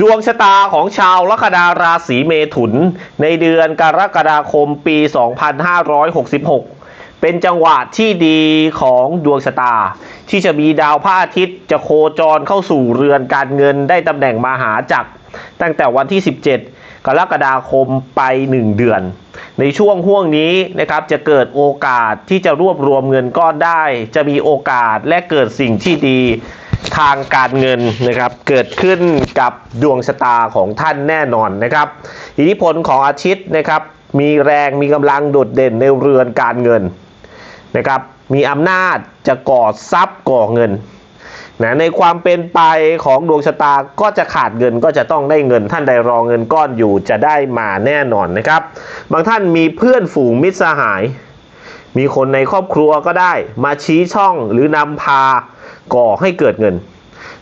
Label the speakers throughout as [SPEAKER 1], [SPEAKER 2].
[SPEAKER 1] ดวงชะตาของชาวลัคนาราศีเมถุน ในเดือนกรกฎาคมปี 2566 เป็นจังหวะที่ดีของดวงชะตา ที่จะมีดาวพระอาทิตย์จะโคจรเข้าสู่เรือนการเงินได้ตำแหน่งมหาจักร ตั้งแต่วันที่ 17 กรกฎาคมไป 1 เดือน ในช่วงห่วงนี้นะครับจะเกิดโอกาสที่จะรวบรวมเงินก้อนได้ จะมีโอกาสและเกิดสิ่งที่ดี ทางการเงินนะครับเกิดขึ้นกับดวงชะตาของท่านแน่นอนนะครับ อิทธิพลของอาทิตย์นะครับมีแรงมีกำลังโดดเด่นในเรือนการเงินนะครับมีอำนาจจะก่อทรัพย์ก่อเงินนะในความเป็นไปของดวงชะตาก็จะขาดเงินก็จะต้องได้เงิน ท่านใดรอเงินก้อนอยู่จะได้มาแน่นอนนะครับ บางท่านมีเพื่อนฝูงมิตรสหาย มีคนในครอบครัวก็ได้มาชี้ช่องหรือนำพา ก่อให้เกิดเงิน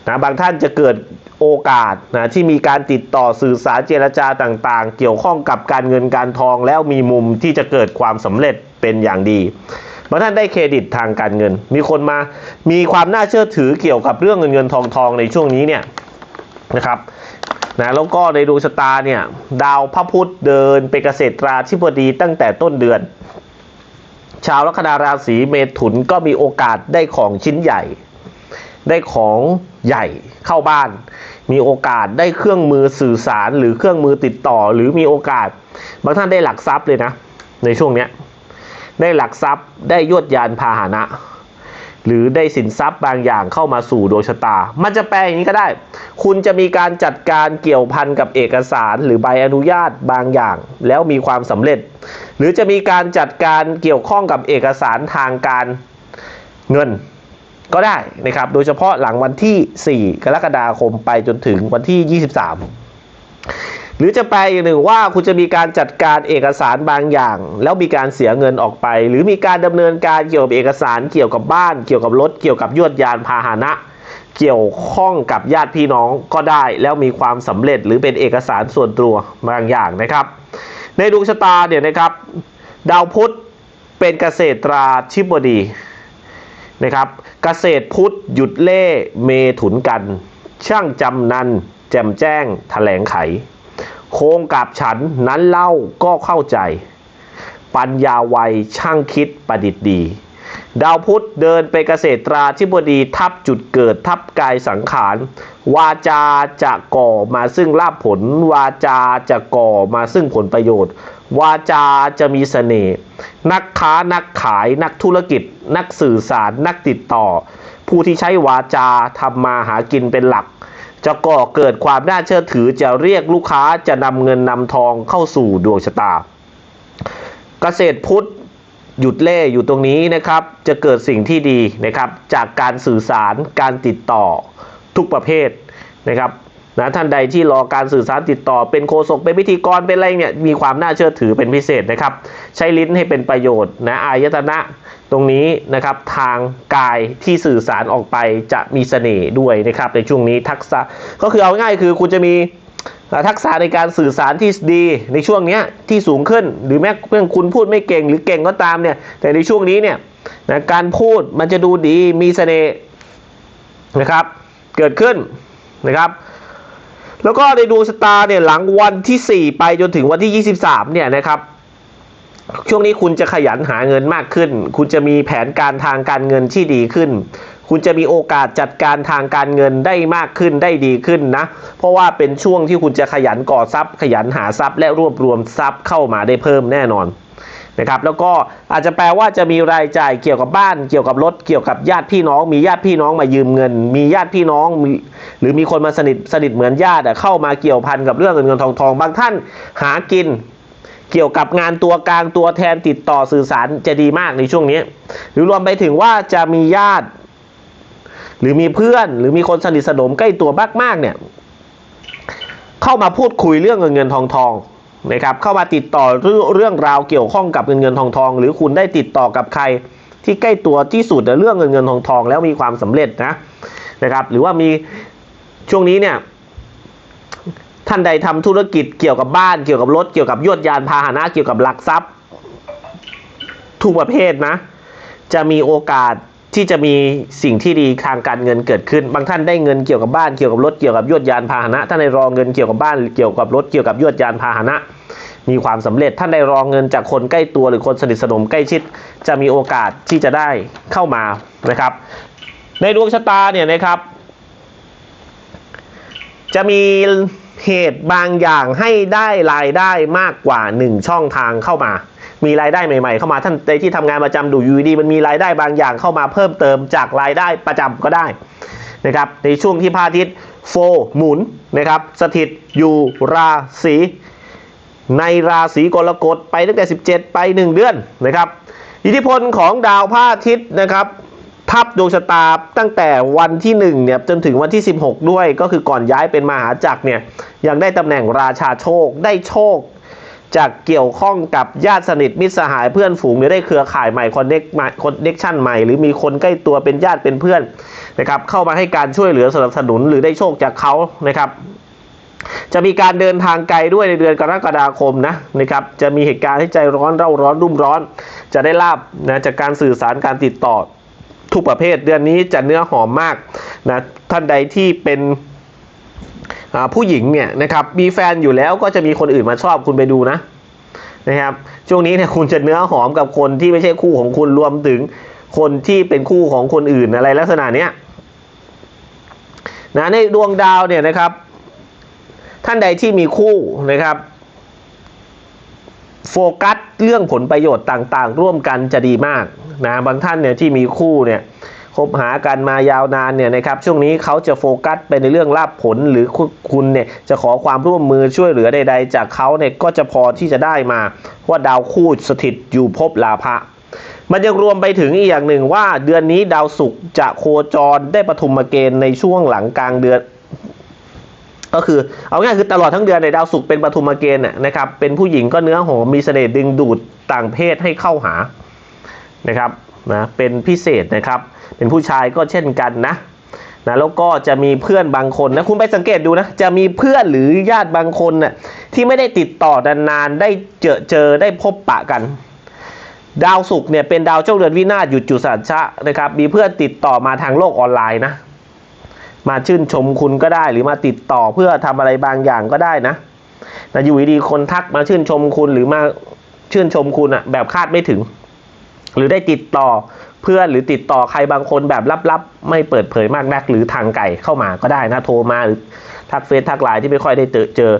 [SPEAKER 1] นะบางท่านจะเกิดโอกาสนะที่มีการติดต่อสื่อสารเจรจาต่างๆ เกี่ยวข้องกับการเงินการทองแล้วมีมุมที่จะเกิดความสำเร็จเป็นอย่างดีบางท่านได้เครดิตทางการเงิน มีคนมามีความน่าเชื่อถือเกี่ยวกับเรื่องเงินเงินทองทองในช่วงนี้เนี่ยนะครับนะแล้วก็ในดวงชะตาเนี่ยดาวพระพุธเดินเป็นเกษตราธิบดีตั้งแต่ต้นเดือน ชาวลัคนาราศีเมถุนก็มีโอกาสได้ของชิ้นใหญ่ ได้ของใหญ่เข้าบ้าน มีโอกาสได้เครื่องมือสื่อสารหรือเครื่องมือติดต่อ หรือมีโอกาส บางท่านได้หลักทรัพย์เลยนะ ในช่วงเนี้ยได้หลักทรัพย์ได้ยวดยานพาหนะ หรือได้สินทรัพย์บางอย่างเข้ามาสู่ดวงชะตา มันจะแปลอย่างนี้ก็ได้ คุณจะมีการจัดการเกี่ยวพันกับเอกสารหรือใบอนุญาตบางอย่าง แล้วมีความสำเร็จ หรือจะมีการจัดการเกี่ยวข้องกับเอกสารทางการเงิน ก็ได้นะครับ โดยเฉพาะหลังวันที่ 4 กรกฎาคมไปจนถึงวันที่ 23 หรือจะแปลอีกหนึ่งว่าคุณจะมีการจัดการเอกสารบางอย่าง แล้วมีการเสียเงินออกไป หรือมีการดำเนินการเกี่ยวกับเอกสารเกี่ยวกับบ้าน เกี่ยวกับรถเกี่ยวกับยวดยานพาหนะ เกี่ยวข้องกับญาติพี่น้องก็ได้ แล้วมีความสำเร็จหรือเป็นเอกสารส่วนตัวบางอย่างนะครับ ในดวงชะตาเนี่ยนะครับ ดาวพุธเป็นเกษตราธิบดี นะครับเกษตรพุทธหยุดเล่เมถุนกัน ช่างจำนัน แจมแจ้งแถลงไข โคงกับฉันนั้นเล่าก็เข้าใจ ปัญญาไวยช่างคิดประดิษฐ์ดี ดาวพุธเดินไปเกษตราธิบดีทับจุดเกิดทับกายสังขาร วาจาจะก่อมาซึ่งลาภผล วาจาจะก่อมาซึ่งผลประโยชน์ วาจาจะมีเสน่ห์นักค้านักขายนักธุรกิจ นักสื่อสาร นักติดต่อ ผู้ที่ใช้วาจาทำมาหากินเป็นหลัก จะก่อเกิดความน่าเชื่อถือจะเรียกลูกค้าจะนำเงินนำทองเข้าสู่ดวงชะตา เกษตรพุทธหยุดเล่อยู่ตรงนี้นะครับ จะเกิดสิ่งที่ดีนะครับ จากการสื่อสารการติดต่อทุกประเภทนะครับ นะท่านใดที่รอการสื่อสารติดต่อเป็นโฆษกเป็นพิธีกรเป็นอะไรเนี่ยมีความน่าเชื่อถือเป็นพิเศษนะครับ ใช้ลิ้นให้เป็นประโยชน์นะอายตนะตรงนี้นะครับทางกายที่สื่อสารออกไปจะมีเสน่ห์ด้วยนะครับในช่วงนี้ทักษะก็คือเอาง่ายคือคุณจะมีทักษะในการสื่อสารที่ดีในช่วงนี้ที่สูงขึ้น หรือแม้เพื่อนคุณพูดไม่เก่งหรือเก่งก็ตามเนี่ยแต่ในช่วงนี้เนี่ยนะการพูดมันจะดูดีมีเสน่ห์นะครับเกิดขึ้นนะครับ แล้วก็ในดวงชะตาเนี่ยหลังวันที่ 4 ไปจนถึงวันที่ 23 เนี่ยนะครับช่วงนี้คุณจะขยันหาเงินมากขึ้น คุณจะมีแผนการทางการเงินที่ดีขึ้น คุณจะมีโอกาสจัดการทางการเงินได้มากขึ้นได้ดีขึ้นนะ เพราะว่าเป็นช่วงที่คุณจะขยันก่อทรัพย์ ขยันหาทรัพย์และรวบรวมทรัพย์เข้ามาได้เพิ่มแน่นอน นะครับแล้วก็อาจจะแปลว่าจะมีรายจ่ายเกี่ยวกับบ้าน เกี่ยวกับรถเกี่ยวกับญาติพี่น้อง มีญาติพี่น้องมายืมเงิน มีญาติพี่น้องหรือมีคนมาสนิทสนิทเหมือนญาติเข้ามาเกี่ยวพันกับเรื่องเงินเงินทองทองบางท่านหากินเกี่ยวกับงานตัวกลางตัวแทนติดต่อสื่อสารจะดีมากในช่วงนี้ หรือรวมไปถึงว่าจะมีญาติ หรือมีเพื่อน หรือมีคนสนิทสนมใกล้ตัวมากๆเนี่ย เข้ามาพูดคุยเรื่องเงินเงินทองทอง นะครับเข้ามาติดต่อเรื่องเรื่องราวเกี่ยวข้องกับเงินเงินทองทอง หรือคุณได้ติดต่อกับใครที่ใกล้ตัวที่สุดในเรื่องเงินเงินทองทอง แล้วมีความสำเร็จนะนะครับ หรือว่ามีช่วงนี้เนี่ยท่านใดทำธุรกิจเกี่ยวกับบ้านเกี่ยวกับรถเกี่ยวกับยวดยานพาหนะเกี่ยวกับหลักทรัพย์ทุกประเภทนะ จะมีโอกาส ที่จะมีสิ่งที่ดีทางการเงินเกิดขึ้น บางท่านได้เงินเกี่ยวกับบ้านเกี่ยวกับรถเกี่ยวกับยวดยานพาหนะท่านได้รอเงินเกี่ยวกับบ้านเกี่ยวกับรถเกี่ยวกับยวดยานพาหนะ มีความสำเร็จท่านได้รองเงินจากคนใกล้ตัวหรือคนสนิทสนมใกล้ชิด จะมีโอกาสที่จะได้เข้ามานะครับ ในดวงชะตาเนี่ยนะครับ จะมีเหตุบางอย่างให้ได้รายได้มากกว่า 1 ช่องทางเข้ามา มีรายได้ใหม่ๆ เข้ามาท่านในที่ทำงานประจำดูอยูดีมันมีรายได้บางอย่างเข้ามาเพิ่มเติมจากรายได้ประจำก็ได้นะครับในช่วงที่พระอาทิตย์โฟหมุนนะครับสถิตอยู่ราศีในราศีกรกฎไปตั้งแต่ 17 ไป 1 เดือนนะครับอิทธิพลของดาวพระอาทิตย์นะครับทับดวงชะตาตั้งแต่วันที่1เนี่ยจนถึงวันที่ 16 ด้วยก็คือก่อนย้ายเป็นมหาจักรเนี่ยยังได้ตำแหน่งราชาโชคได้โชค จากเกี่ยวข้องกับญาติสนิทมิตรสหายเพื่อนฝูงหรือได้เครือข่ายใหม่คอนเน็กคอนเน็กชันใหม่ หรือมีคนใกล้ตัวเป็นญาติเป็นเพื่อนนะครับเข้ามาให้การช่วยเหลือสนับสนุนหรือได้โชคจากเขานะครับจะมีการเดินทางไกลด้วยในเดือนกรกฎาคมนะนะครับ จะมีเหตุการณ์ให้ใจร้อนเร่าร้อนรุ่มร้อน จะได้ลาบนะจากการสื่อสารการติดต่อทุกประเภท เดือนนี้จะเนื้อหอมมากนะท่านใดที่เป็น ผู้หญิงเนี่ยนะครับมีแฟนอยู่แล้วก็จะมีคนอื่นมาชอบคุณไปดูนะนะครับช่วงนี้เนี่ยคุณจะเนื้อหอมกับคนที่ไม่ใช่คู่ของคุณรวมถึงคนที่เป็นคู่ของคนอื่นอะไรลักษณะเนี้ยนะในดวงดาวเนี่ยนะครับ ท่านใดที่มีคู่นะครับโฟกัสเรื่องผลประโยชน์ต่างๆ ร่วมกันจะดีมากนะบางท่านเนี่ยที่มีคู่เนี่ย คบหากันมายาวนานเนี่ยนะครับช่วงนี้เขาจะโฟกัสไปในเรื่องลาบผลหรือคุณเนี่ยจะขอความร่วมมือช่วยเหลือใด ๆ จากเขาเนี่ยก็จะพอที่จะได้มาว่าดาวคู่สถิตอยู่ภพลาภะมันยังรวมไปถึงอีกอย่างหนึ่งว่าเดือนนี้ดาวศุกร์จะโคจรได้ปฐุมเกณฑ์ในช่วงหลังกลางเดือนก็คือเอาง่ายคือตลอดทั้งเดือนในดาวศุกร์เป็นปฐุมเกณฑ์นะนะครับเป็นผู้หญิงก็เนื้อหอมมีเสน่ห์ดึงดูดต่างเพศให้เข้าหานะครับ นะเป็นพิเศษนะครับ เป็นผู้ชายก็เช่นกันนะนะแล้วก็จะมีเพื่อนบางคนนะคุณไปสังเกตดูนะ จะมีเพื่อนหรือญาติบางคนน่ะที่ไม่ได้ติดต่อนานๆได้เจอเจอได้พบปะกัน ดาวศุกร์เนี่ยเป็นดาวเจ้าเรือนวินาศหยุดจุสัชชะนะครับมีเพื่อนติดต่อมาทางโลกออนไลน์นะ มาชื่นชมคุณก็ได้หรือมาติดต่อเพื่อทำอะไรบางอย่างก็ได้นะแต่อยู่ดีๆคนทักมาชื่นชมคุณหรือมาชื่นชมคุณอะแบบคาดไม่ถึง หรือได้ติดต่อเพื่อนหรือติดต่อใครบางคนแบบลับๆ ไม่เปิดเผยมากนัก หรือทางไก่เข้ามาก็ได้นะโทรมาหรือทักเฟซทักไลน์ที่ไม่ค่อยได้เจอเจอ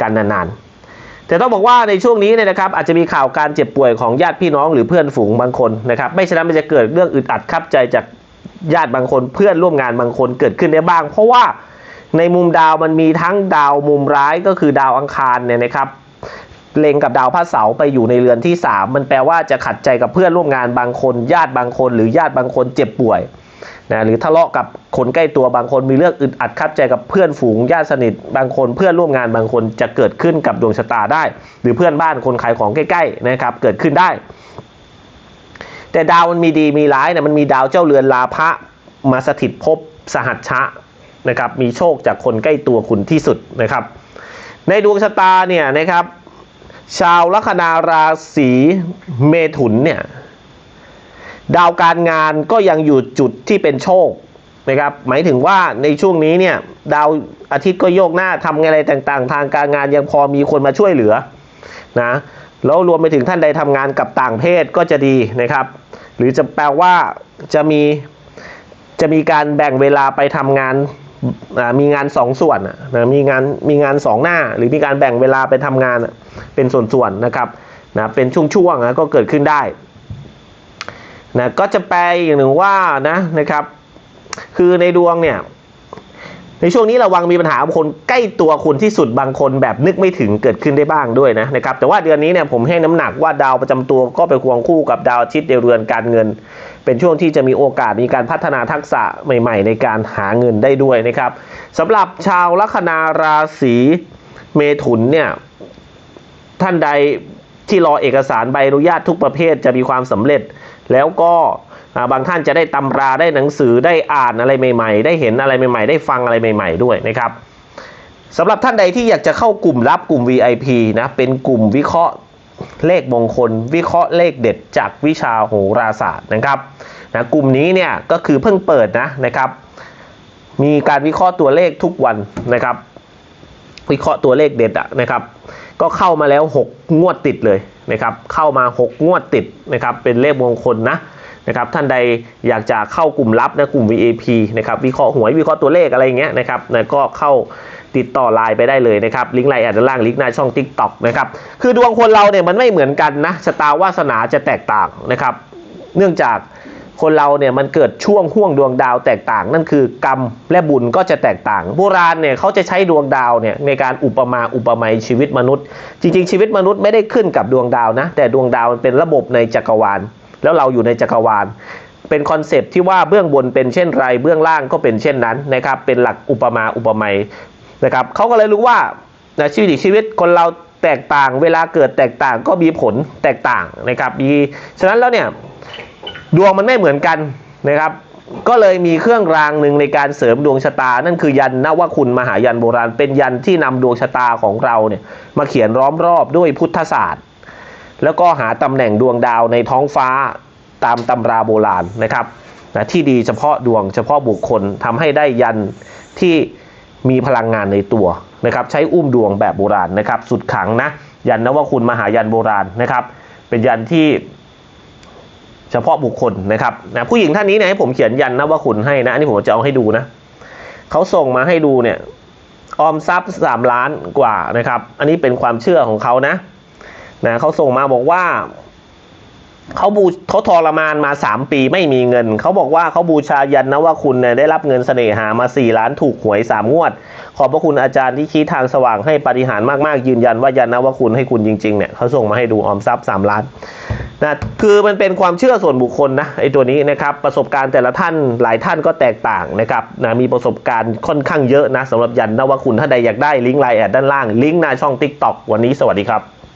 [SPEAKER 1] กันนานๆ แต่ต้องบอกว่าในช่วงนี้เนี่ยนะครับอาจจะมีข่าวการเจ็บป่วยของญาติพี่น้องหรือเพื่อนฝูงบางคนนะครับไม่ฉะนั้นมันจะเกิดเรื่องอึดอัดคับใจจากญาติบางคนเพื่อนร่วมงานบางคนเกิดขึ้นได้บ้าง เพราะว่าในมุมดาวมันมีทั้งดาวมุมร้ายก็คือดาวอังคารเนี่ยนะครับ เล็งกับดาวพระเสาร์ไปอยู่ในเรือนที่ 3 มันแปลว่าจะขัดใจกับเพื่อนร่วมงานบางคน ญาติบางคน หรือญาติบางคนเจ็บป่วยนะหรือทะเลาะกับคนใกล้ตัวบางคนมีเรื่องอึดอัดคับใจกับเพื่อนฝูงญาติสนิทบางคนเพื่อนร่วมงานบางคนจะเกิดขึ้นกับดวงชะตาได้ หรือเพื่อนบ้านคนขายของใกล้ๆนะครับเกิดขึ้นได้ แต่ดาวมันมีดีมีร้ายเนี่ยมันมีดาวเจ้าเรือนลาภะมาสถิตภพสหัชชะนะครับมีโชคจากคนใกล้ตัวคุณที่สุดนะครับ ในดวงชะตาเนี่ยนะครับ ชาวลัคนาราศีเมถุนเนี่ยดาวการงานก็ยังอยู่จุดที่เป็นโชคนะครับ หมายถึงว่าในช่วงนี้เนี่ยดาวอาทิตย์ก็โยกหน้าทำอะไรต่างๆ ทางการงานยังพอมีคนมาช่วยเหลือนะแล้วรวมไปถึงท่านใดทำงานกับต่างเพศก็จะดีนะครับ หรือจะแปลว่าจะมีจะมีการแบ่งเวลาไปทำงาน มีงานสองส่วนนะมีงานมีงานสองหน้า หรือมีการแบ่งเวลาไปทำงานเป็นส่วนๆนะครับนะเป็นช่วงๆนะก็เกิดขึ้นได้นะก็จะแปลอย่างหนึ่งว่านะนะครับ คือในดวงเนี่ยในช่วงนี้ระวังมีปัญหาคนใกล้ตัวคุณที่สุดบางคนแบบนึกไม่ถึงเกิดขึ้นได้บ้างด้วยนะนะครับแต่ว่าเดือนนี้เนี่ยผมให้น้ำหนักว่าดาวประจำตัวก็ไปควงคู่กับดาวอาทิตย์ในเรือนการเงิน เป็นช่วงที่จะมีโอกาสมีการพัฒนาทักษะใหม่ ๆ ในการหาเงินได้ด้วยนะครับสำหรับชาวลัคนาราศีเมถุนเนี่ยท่านใดที่รอเอกสารใบอนุญาตทุกประเภทจะมีความสำเร็จ แล้วก็บางท่านจะได้ตำราได้หนังสือได้อ่านอะไรใหม่ ๆ ได้เห็นอะไรใหม่ ๆ ได้ฟังอะไรใหม่ ๆ ด้วยนะครับสำหรับท่านใดที่อยากจะเข้ากลุ่มลับกลุ่ม VIP นะเป็นกลุ่มวิเคราะห์ เลขมงคล วิเคราะห์เลขเด็ดจากวิชาโหราศาสตร์นะครับนะกลุ่มนี้เนี่ยก็คือเพิ่งเปิดนะนะครับ มีการวิเคราะห์ตัวเลขทุกวันนะครับ วิเคราะห์ตัวเลขเด็ดอะนะครับ ก็เข้ามาแล้ว 6 งวดติดเลยนะครับ เข้ามา 6 งวดติดนะครับ เป็นเลขมงคลนะนะครับท่านใดอยากจะเข้ากลุ่มลับนะกลุ่ม VAP นะครับวิเคราะห์หวยวิเคราะห์ตัวเลขอะไรเงี้ยนะครับนะก็เข้า ติดต่อไลน์ไปได้เลยนะครับลิงก์ไลน์แอดด้านล่างลิงก์หน้าช่อง Tik t o อกนะครับคือดวงคนเราเนี่ยมันไม่เหมือนกันนะชะตาวาสนาจะแตกต่างนะครับ เนื่องจากคนเราเนี่ยมันเกิดช่วงห่วงดวงดาวแตกต่าง นั่นคือกรรมและบุญก็จะแตกต่างโบราณเนี่ยเขาจะใช้ดวงดาวเนี่ยในการอุปมาอุปไมยชีวิตมนุษย์ จริง ๆ ชีวิตมนุษย์ไม่ได้ขึ้นกับดวงดาวนะ แต่ดวงดาวมันเป็นระบบในจักรวาล แล้วเราอยู่ในจักรวาล เป็นคอนเซปที่ว่าเบื้องบนเป็นเช่นไร เบื้องล่างก็เป็นเช่นนั้นนะครับเป็นหลักอุปมาอุปไมย นะครับเขาก็เลยรู้ว่านะชีวิตอีกชีวิตคนเราแตกต่าง เวลาเกิดแตกต่างก็มีผลแตกต่างนะครับมีฉะนั้นแล้วเนี่ยดวงมันไม่เหมือนกันนะครับ ก็เลยมีเครื่องรางหนึ่งในการเสริมดวงชะตา นั่นคือยันนวคุณมหายันโบราณ เป็นยันที่นำดวงชะตาของเราเนี่ยมาเขียนล้อมรอบด้วยพุทธศาสตร์ แล้วก็หาตำแหน่งดวงดาวในท้องฟ้าตามตำราโบราณนะครับนะที่ดีเฉพาะดวงเฉพาะบุคคลทำให้ได้ยันที่ มีพลังงานในตัวนะครับใช้อุ้มดวงแบบโบราณนะครับ สุดขังนะยันนวคุณมหายันโบราณนะครับ เป็นยันที่เฉพาะบุคคลนะครับนะผู้หญิงท่านนี้เนี่ยให้ผมเขียนยันนะว่าคุณให้นะอันนี้ผมจะเอาให้ดูนะเขาส่งมาให้ดูเนี่ยออมทรัพย์สามล้านกว่านะครับ อันนี้เป็นความเชื่อของเขานะนะเขาส่งมาบอกว่า เขาบูเขาทรมานมาสามปีไม่มีเงิน เขาบอกว่าเขาบูชายันนะว่าคุณเนี่ยได้รับเงินเสน่หามาสี่ล้านถูกหวยสามงวด ขอบพระคุณอาจารย์ที่ชี้ทางสว่างให้ปฏิหารมากๆ ยืนยันว่ายันนะว่าคุณให้คุณจริงๆเนี่ยเขาส่งมาให้ดูออมทรัพย์สามล้านนะคือมันเป็นความเชื่อส่วนบุคคลนะไอ้ตัวนี้นะครับประสบการณ์แต่ละท่านหลายท่านก็แตกต่างนะครับนะมีประสบการณ์ค่อนข้างเยอะนะสำหรับยันนวคุณถ้าใดอยากได้ลิงก์ไลน์แอดด้านล่างลิงก์หน้าช่อง Tik t o อกวันนี้สวัสดีครับ